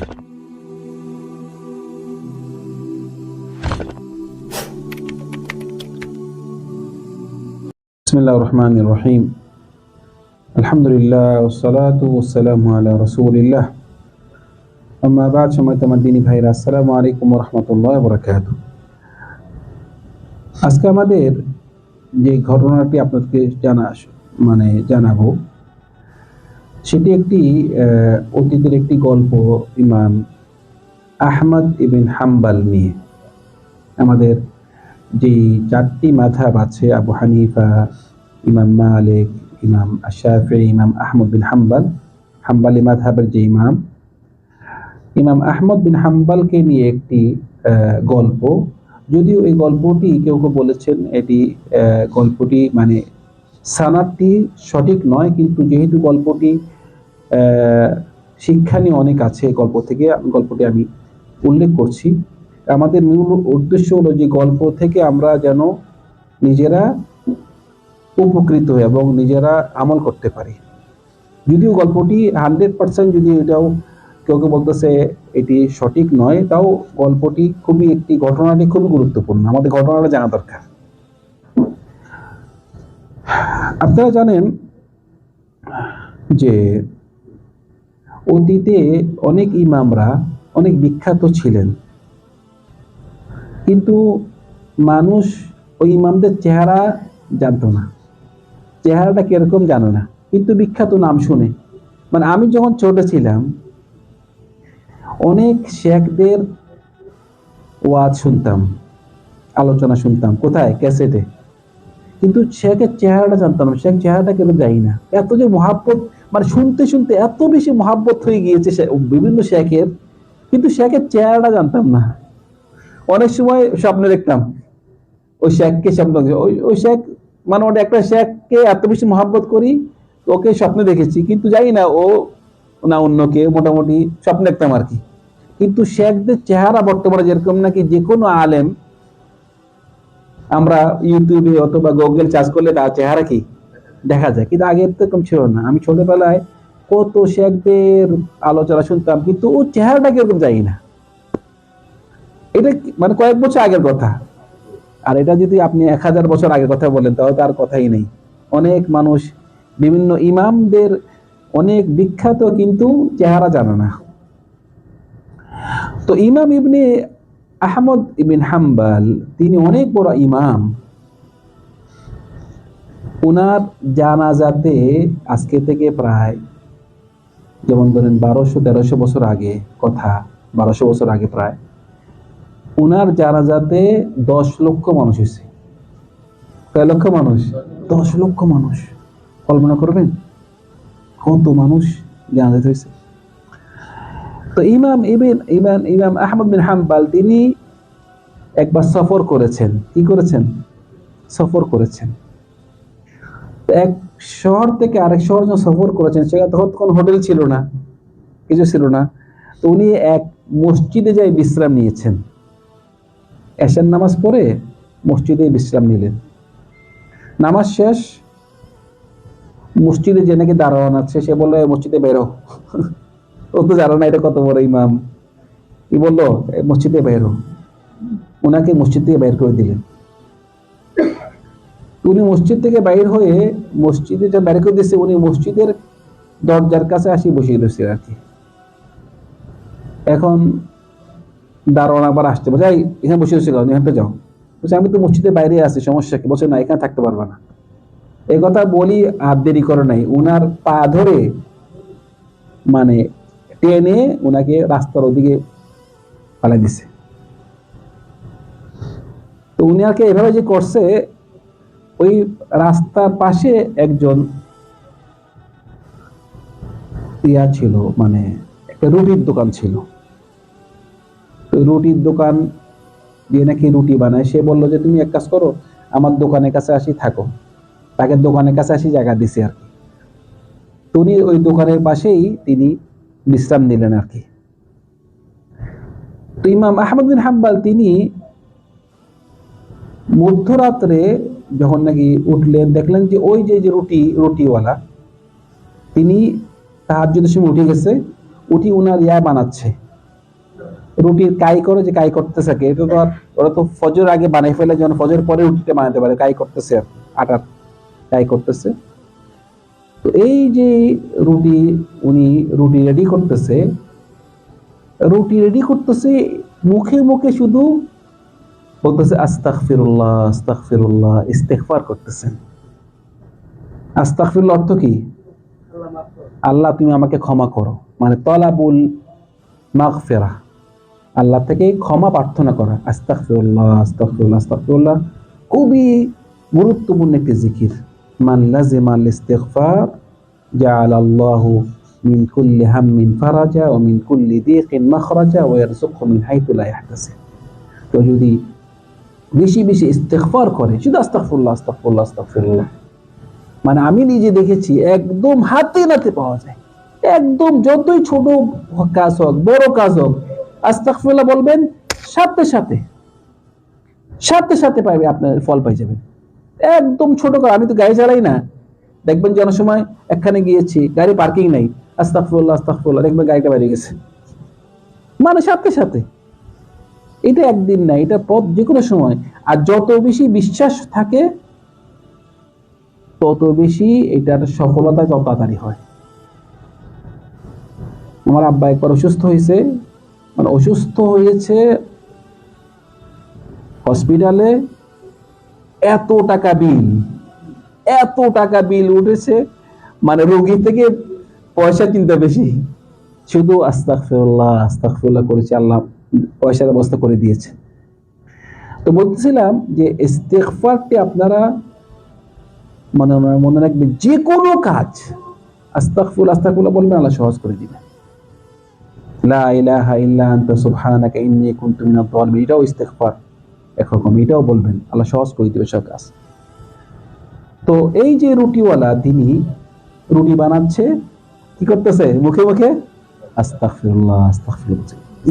بسم الله الرحمن الرحيم الحمد لله والصلاة والسلام على رسول الله أما بعد সম্মানিত আমার দিনী ভাইরা আসসালামু আলাইকুম রহমতুল্লাহ বরাকাত আজকে আমাদের যে ঘটনাটি আপনাদেরকে জানা মানে জানাবো সেটি একটি অতীতের একটি গল্প, ইমাম আহমদ ইবিন হাম্বাল নিয়ে। আমাদের যে চারটি মাধাব আছে, আবু হানিফা, ইমাম মালিক, ইমাম আশাফি, ইমাম আহমদ বিন হাম্বাল, হাম্বালি মাধাবের যে ইমাম ইমাম আহমদ বিন হাম্বালকে নিয়ে একটি গল্প। যদিও এই গল্পটি কেউ কেউ বলেছেন, এটি গল্পটি মানে সানাদটি সঠিক নয়, কিন্তু যেহেতু গল্পটি শিক্ষা নিয়ে অনেক আছে গল্প থেকে, গল্পটি আমি উল্লেখ করছি। আমাদের মূল উদ্দেশ্য হলো যে গল্প থেকে আমরা যেন নিজেরা উপকৃত হই এবং নিজেরা আমল করতে পারি। যদিও গল্পটি হান্ড্রেড পার্সেন্ট যদি এটাও কেউ কেউ বলতেছে এটি সঠিক নয়, তাও গল্পটি খুবই একটি, ঘটনাটি খুবই গুরুত্বপূর্ণ। আমাদের ঘটনাটা জানা দরকার। আপনারা জানেন যে অতীতে অনেক ইমামরা অনেক বিখ্যাত ছিলেন। কিন্তু মানুষ ওই ইমামদের চেহারা জানতো না। চেহারাটা কীরকম জানো না। কিন্তু বিখ্যাত নাম শুনে। মানে আমি যখন ছোট ছিলাম, অনেক শেখদের ওয়াজ শুনতাম, আলোচনা শুনতাম। কোথায়? ক্যাসেটে। কিন্তু শেখের চেহারাটা জানতাম না শেখ চেহারাটা কেন যাই না। এত যে মহাব্বত মানে শুনতে শুনতে এত বেশি মহাব্বত হয়ে গিয়েছে বিভিন্ন শেখের, কিন্তু শেখের চেহারাটা জানতাম না। অনেক সময় স্বপ্নে দেখতাম, ওই শেখকে স্বপ্ন ওই ওই শেখ মানে ওটা একটা শেখকে এত বেশি মহাব্বত করি, ওকে স্বপ্নে দেখেছি। কিন্তু জানি না ও না অন্যকে মোটামুটি স্বপ্ন দেখতাম আর কি। কিন্তু শেখদের চেহারা বর্তমানে যেরকম নাকি যে কোনো আলেম আমরা ইউটিউবে অথবা গুগল চার্জ করলে তার চেহারা কি? দেখা যায়। কিন্তু আগে তো এরকম ছিল না। আমি ছোটবেলায় কত শেখদের আলোচনা শুনতাম, কিন্তু ও চেহারাটা কীরকম জানি না। এটা মানে কয়েক বছর আগের কথা। আর এটা যদি আপনি এক হাজার বছর আগের কথা বলেন, তাহলে তার কথাই নেই। অনেক মানুষ, বিভিন্ন ইমামদের অনেক বিখ্যাত, কিন্তু চেহারা জানে না। তো ইমাম ইবনে আহমদ ইবিন হাম্বাল, তিনি অনেক বড় ইমাম। ওনার জানাজাতে আজকে থেকে প্রায়, যেমন ধরেন বারোশো, তেরোশো বছর আগে, কথা, বারোশো বছর আগে প্রায় ওনার জানাজাতে দশ লক্ষ মানুষ হয়েছে। কয় লক্ষ মানুষ? দশ লক্ষ মানুষ। কল্পনা করবেন? কত মানুষ জানাজাতে হয়েছে? তো ইমাম ইবিন, ইমাম ইমাম আহমদ বিন হাম্বাল, তিনি একবার সফর করেছেন। কি করেছেন? সফর করেছেন। এক শহর থেকে আরেক শহর যখন সফর করেছেন, সেখানে তখন কোনো হোটেল ছিল না, কিছু ছিল না। তো উনি এক মসজিদে যাই বিশ্রাম নিয়েছেন। এশার নামাজ পড়ে মসজিদে বিশ্রাম নিলেন। নামাজ শেষ, মসজিদে যে নাকি দারোয়ান আছে, সে বলল মসজিদে বেরো ও তো জানো না এটা কত বড় ইমাম। কি বলল? মসজিদে বেরো ওনাকে মসজিদ থেকে বের করে দিলেন। উনি মসজিদ থেকে বাইর হয়ে মসজিদে যা বের করে উনি মসজিদের দরজার কাছে আসি বসিয়ে দিচ্ছে আর কি। এখন দারোয়ান আবার আসতে বলছে এখানে বসে বসে গেল এখানটা যাও। বলছে, আমি তো মসজিদের বাইরে আছি, সমস্যা কি? বলছে, না, এখানে থাকতে পারবে না। এই কথা বলি আর দেরি করে নাই। উনার পা ধরে মানে টেনে ওনাকে রাস্তার ওদিকে পালাই দিছে। তো উনি আর এভাবে যে করছে, ওই রাস্তার পাশে একজন ইয়া ছিল মানে একটা রুটির দোকান ছিল। রুটির দোকান দিয়ে নাকি রুটি বানায়। সে বলল যে, তুমি এক কাজ করো, আমার দোকানের কাছে আসি, থাকো। তাকে দোকানের কাছে আসি জায়গা দিছে আর কি। উনি ওই দোকানের পাশেই তিনি বিশ্রাম নিলেন আর কি তো ইমাম আহমদ বিন হাম্বাল তিনি মধ্যরাত্রে যখন নাকি উঠলেন, দেখলেন যে ওই যে রুটি, রুটিওয়ালা, তিনি তাহার যদি সময় উঠে গেছে, উঠি উনার ইয়া বানাচ্ছে রুটির কাই করে যে কাই করতেছে আর কি। এটা তো আর ওরা তো ফজর আগে বানাই ফেলে, যেন ফজর পরে রুটিটা বানাতে পারে, কাই করতেছে। আটার কাই করতেছে এই যে রুটি, উনি রুটি রেডি করতেছে, রুটি রেডি করতেছে, মুখে মুখে শুধু বলতেছে, আস্তাগফিরুল্লাহ আস্তাগফিরুল্লাহ ইস্তেগফার করতেছেন। আস্তাগফিরুল্লাহ অর্থ কি? আল্লাহ, তুমি আমাকে ক্ষমা করো। মানে তলাবুল মাগফিরা। আল্লাহ থেকে ক্ষমা প্রার্থনা করা। আস্তাগফিরুল্লাহ আস্তাগফিরুল্লাহ আস্তাগফিরুল্লাহ। খুবই গুরুত্বপূর্ণ একটি জিকির। মান লাজিমাল ইস্তিগফার কুল্লি হাম্মিন ফারাজা ওয়া মিন কুল্লি দিকিন মাখরাজা ওয়া ইয়ারযুকহু মিন হাইতু লা তো যদি বেশি বেশি ইস্তেগফার করে, শুধু মানে আমি নিজে দেখেছি একদম হাতে নাতে পাওয়া যায়। একদম যতই ছোট কাজ হোক, বড় কাজ হোক, আস্তাগফিরুল্লাহ বলবেন, সাথে সাথে সাথে সাথে পাইবে, আপনার ফল পাই যাবেন। একদম ছোট করে আমি তো গাড়ি চালাই না দেখবেন যে অনেক সময় একখানে গিয়েছি, গাড়ি পার্কিং নাই। আস্তাগফিরুল্লাহ আস্তাগফিরুল্লাহ, দেখবেন গাড়িটা বাইরে গেছে। মানে সাথে সাথে। এটা একদিন না, এটা পথ যে কোনো সময়। আর যত বেশি বিশ্বাস থাকে, তত বেশি এটার সফলতা তত তাড়াতাড়ি হয়। আমার আব্বা একবার অসুস্থ হয়েছে। মানে অসুস্থ হয়েছে হসপিটালে এত টাকা বিল এত টাকা বিল উঠেছে মানে রোগী থেকে পয়সা চিন্তা বেশি। শুধু আস্তাগফিরুল্লাহ আস্তাগফিরুল্লাহ করেছে আল্লাহ, পয়সার ব্যবস্থা করে দিয়েছে। তো বলতেছিলাম যে ইস্তেগফারটি আপনারা মনে মনে রাখবেন, যে কোনো কাজ আস্তাগফির আস্তাগফিরুল্লাহ বলবেন, আল্লাহ সহজ করে দিবেন এটাও ইস্তেগফার একরকম এটাও বলবেন, আল্লাহ সহজ করে দিবে সব কাজ। তো এই যে রুটিওয়ালা, তিনি রুটি বানাচ্ছে, কি করতেছে? মুখে মুখে?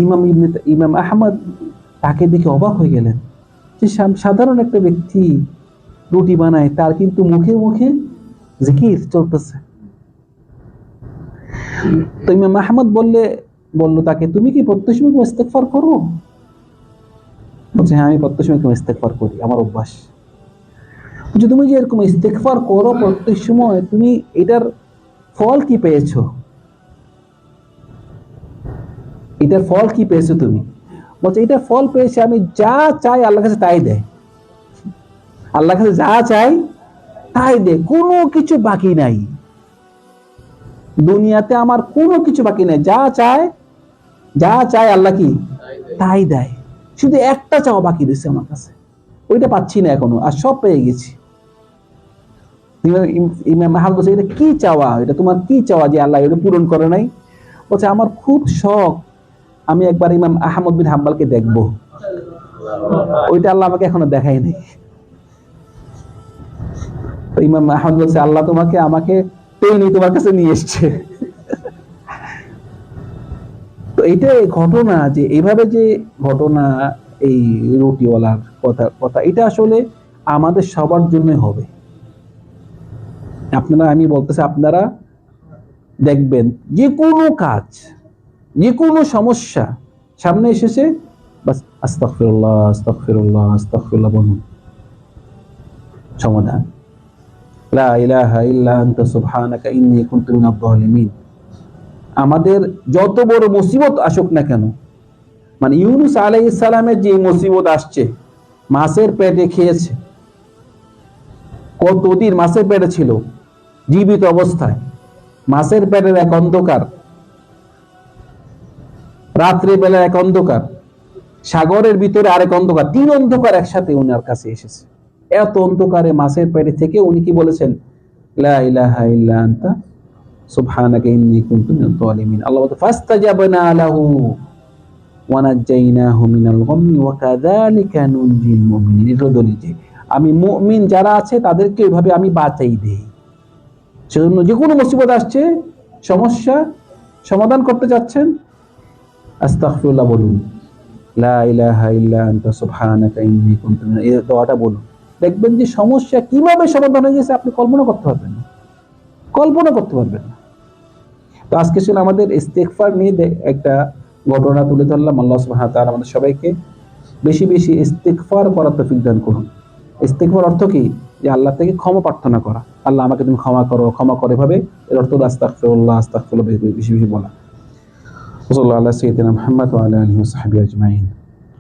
ইমাম ইবনে ইমাম আহমদ তাকে দেখে অবাক হয়ে গেলেন যে সাধারণ একটা ব্যক্তি রুটি বানায়, তার কিন্তু মুখে মুখে জিকির চলতেছে। তো ইমাম আহমদ বললে, বলল, তাকে তুমি কি প্রত্যেক সময় ইস্তেগফার করো? বলছে হ্যাঁ আমি প্রত্যেক সময় ইস্তেগফার করি, আমার অভ্যাস। বলছে তুমি যে এরকম ইস্তেগফার করো প্রত্যেক সময়, তুমি এটার ফল কি পেয়েছ? এটার ফল কি পেয়েছ তুমি? বলছে, এটার ফল পেয়েছে আমি, যা চাই আল্লাহ কাছে তাই দেয় আল্লাহর কাছে যা চাই, তাই দে, কোনো কিছু বাকি নাই। দুনিয়াতে আমার কোনো কিছু বাকি নাই, যা চায় যা চায় আল্লাহ কি? তাই দেয়। শুধু একটা চাওয়া বাকি রয়েছে আমার কাছে। ওইটা পাচ্ছি না এখনও, আর সব পেয়ে গেছি। ইমাম- ইম- বলছে, এটা কি চাওয়া? এটা তোমার কি চাওয়া যে আল্লাহ এটা পূরণ করে নাই? বলছে, আমার খুব শখ, আমি একবার ইমাম আহমদ বিন হাম্বালকে দেখব। ওইটা আল্লাহ আমাকে এখনও দেখাই নাই। ইমাম আহমদ বলছে, আল্লাহ তোমাকে, আমাকে টেনে তোমার কাছে নিয়ে এসছে। তো এটা এই ঘটনা যে এইভাবে যে ঘটনা এই রুটিওয়ালার কথা কথা, এটা আসলে আমাদের সবার জন্য হবে। আপনারা, আমি বলতেছি, আপনারা দেখবেন, যে কোনো কাজ, যে কোনো সমস্যা সামনে এসেছে সমাধান। আমাদের যত বড় মুসিবত আসুক না কেন মানে ইউনুস আলাইহিস সালামের যে মুসিবত আসছে, মাছের পেটে খেয়েছে। কতদিন মাছের পেটে ছিল? জীবিত অবস্থায়। মাছের পেটের এক অন্ধকার। রাত্রে বেলা এক অন্ধকার। সাগরের ভিতরে আরেক অন্ধকার। তিন অন্ধকার একসাথে উনার কাছে এসেছে। এত অন্ধকারে মাছের পেটে থেকে উনি কি বলেছেন? আমি মুমিন যারা আছে তাদেরকে এভাবে আমি বাঁচাই দেই। সেজন্য যে কোনো মুসিবত আসছে, সমস্যা, সমাধান করতে যাচ্ছেন আস্তাগফিরুল্লাহ বলুন। লা ইলাহা ইল্লা আনতা, সুবহানাকা ইন্নী কুনতু মিনাল এই দোয়াটা বলুন। দেখবেন যে সমস্যা কীভাবে সমাধান হয়ে গেছে, আপনি কল্পনা করতে পারবেন না। কল্পনা করতে পারবেন না। তো আজকে ছিল আমাদের ইস্তেগফার নিয়ে একটা ঘটনা তুলে ধরলাম। আল্লাহ সুবহানাহু ওয়া তাআলা আমাদের সবাইকে বেশি বেশি ইস্তিগফার করার তৌফিক দান করুন। ইস্তিগফার অর্থ কি? যে আল্লাহ থেকে ক্ষমা প্রার্থনা করা। আল্লাহ আমাকে তুমি ক্ষমা করো, ক্ষমা করে ভাবে এর অর্থ হলো আস্তাগফিরুল্লাহ আস্তাগফিরুল্লাহ, বেশি বেশি বলা। সাল্লাল্লাহু আলা সাইয়্যিদিনা মুহাম্মদ আলা